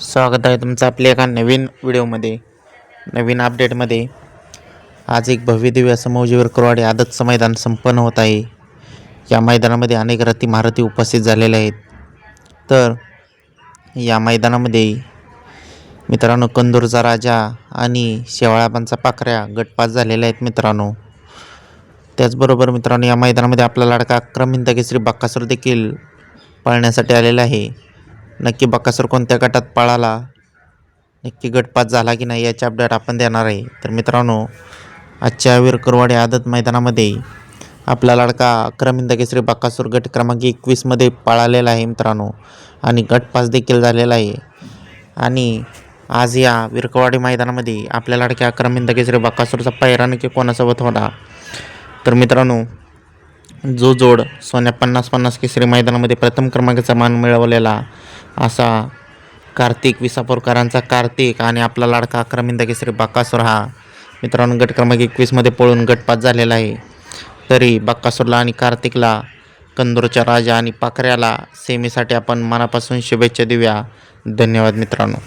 स्वागत आहे तुमचं आपल्या एका नवीन व्हिडिओमध्ये नवीन अपडेटमध्ये आज एक भव्यदिव्य असं मौजीवर करवाडे आदतचं मैदान संपन्न होत आहे. या मैदानामध्ये अनेक रथी महारथी उपस्थित झालेले आहेत. तर या मैदानामध्ये मित्रांनो कंदूरचा राजा आणि शेवाळाबांचा पाखऱ्या गटपास झालेल्या आहेत मित्रांनो. त्याचबरोबर मित्रांनो या मैदानामध्ये आपला लाडका अक्रम हिंद केसरी देखील पळण्यासाठी आलेला आहे. नक्की बक्कासूर कोणत्या गटात पळाला नक्की गटपात झाला की नाही याचे अपडेट आपण देणार आहे. तर मित्रांनो आजच्या वीर आदत मैदानामध्ये आपला लाडका अक्रम केसरी बक्कासूर गट क्रमांक एकवीसमध्ये पळालेला आहे मित्रांनो आणि गटपास देखील झालेला आहे. आणि आज या विरकवाडी मैदानामध्ये आपल्या लाडक्या अक्रम केसरी बक्कासूरचा पायरा नक्की कोणासोबत होता तर मित्रांनो जो जोड सोन्या पन्नास पन्नास केसरी मैदानामध्ये प्रथम क्रमांकाचा मान मिळवलेला असा कार्तिक विसापूरकरांचा कार्तिक आणि आपला लाडका अक्रमिंद केसरी बक्कासूर हा. मित्रांनो गट क्रमांक एकवीसमध्ये पळून गटपात झालेला आहे. तरी बाक्कासूरला आणि कार्तिकला कंदूरच्या राजा आणि पाखऱ्याला सेमीसाठी आपण मनापासून शुभेच्छा देऊया. धन्यवाद मित्रांनो.